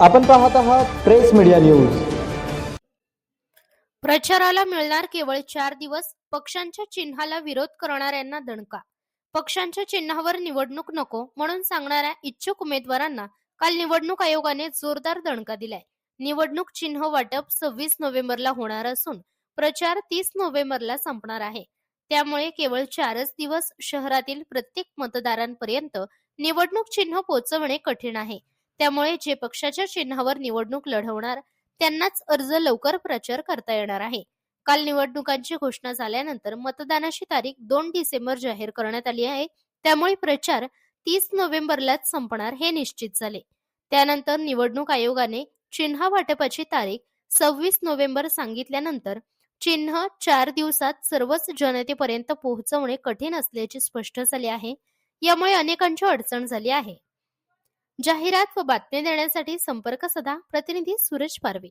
आपण पाहत आहात प्रेस मीडिया न्यूज. प्रचाराला मिळणार केवळ चार दिवस पक्षांच्या चिन्हाला विरोध करणाऱ्यांना दणका. पक्षांच्या चिन्हावर निवडणूक नको म्हणून सांगणाऱ्या इच्छुक उमेदवारांना काल निवडणूक आयोगाने जोरदार दणका दिलाय. निवडणूक चिन्ह वाटप सव्वीस नोव्हेंबरला होणार असून प्रचार तीस नोव्हेंबरला संपणार आहे. त्यामुळे केवळ चारच दिवस शहरातील प्रत्येक मतदारांपर्यंत निवडणूक चिन्ह पोचवणे कठीण आहे. त्यामुळे जे पक्षाच्या चिन्हावर निवडणूक लढवणार त्यांनाच अर्ज लवकर प्रचार करता येणार आहे. काल निवडणुकांची घोषणा झाल्यानंतर मतदानाची तारीख दोन डिसेंबर जाहीर करण्यात आली आहे. त्यामुळे प्रचार तीस नोव्हेंबरलाच संपणार हे निश्चित झाले. त्यानंतर निवडणूक आयोगाने चिन्ह वाटपाची तारीख सव्वीस नोव्हेंबर सांगितल्यानंतर चिन्ह चार दिवसात सर्वच जनतेपर्यंत पोहोचवणे कठीण असल्याचे स्पष्ट झाले आहे. यामुळे अनेकांची अडचण झाली आहे. जाहिरात व बातमी देण्यासाठी संपर्क सदा प्रतिनिधी सूरज पारवे.